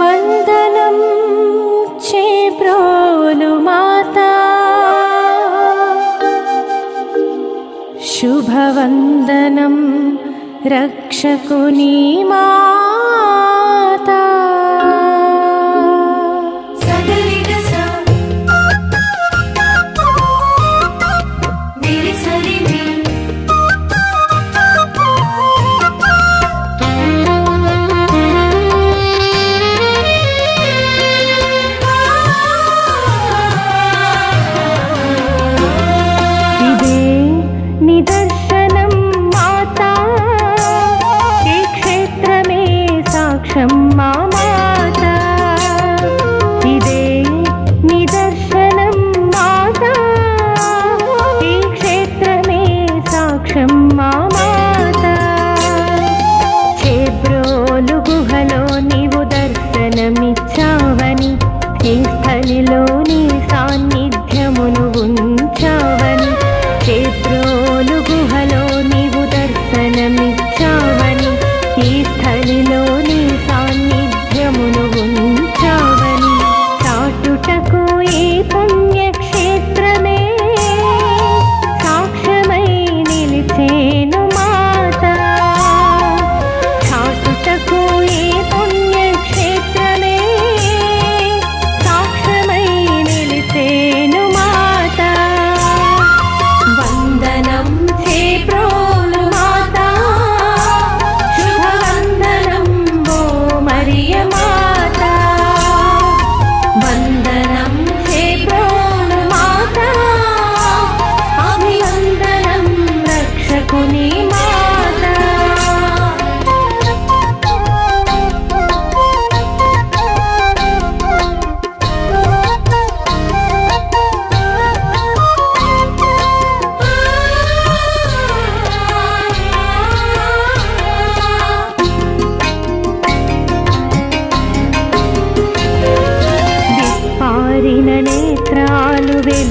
వందనం చే ప్రోలు మాతా. శుభవందనం రక్షకుని మా ಇದೆ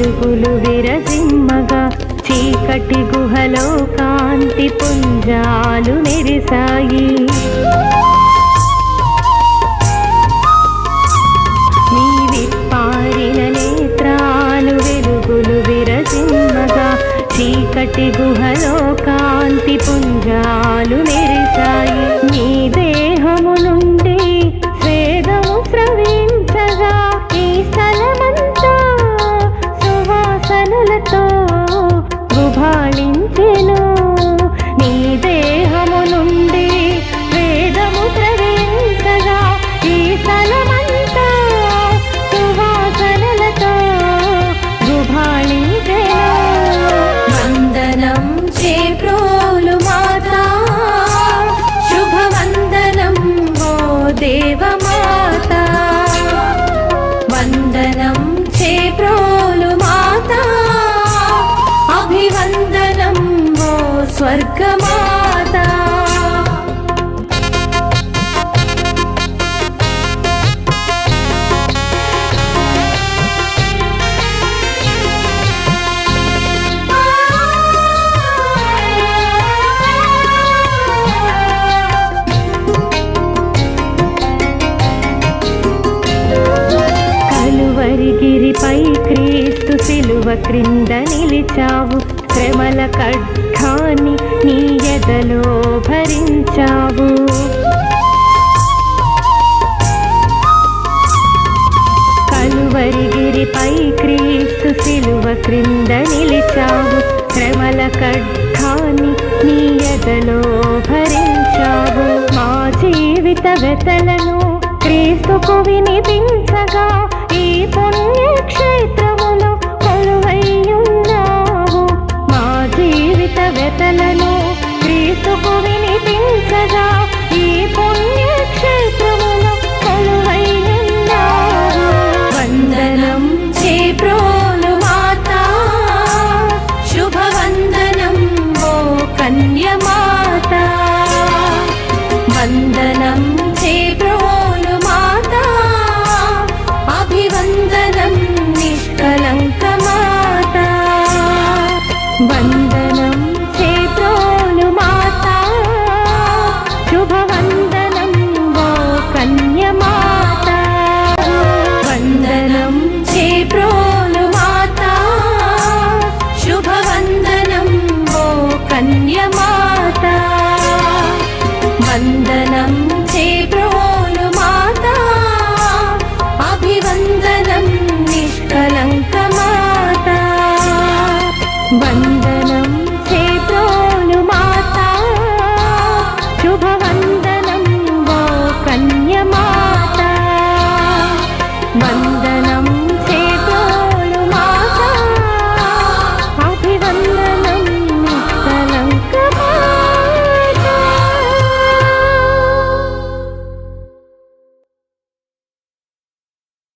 పురుగులు విరసింహగా చీకటి గుహలో కాంతి పుంజాలు మెరిసాయి స్వర్గమాత. కలువరిగిరిపై క్రీస్తు సిలువ క్రింద నిలిచావు. శ్రమల ఖడ్గాన్ని నీ ఎదలో భరించావు. కలువరిగిరిపై క్రీస్తు సిలువ క్రింద నిలిచావు. శ్రమల ఖడ్గాన్ని నీ ఎదలో భరించావు. మా జీవిత వెతలను క్రీస్తుకు వినిపించగా ఈ పుణ్యక్షేత్ర ధన్యమా వందనం చే ప్రభు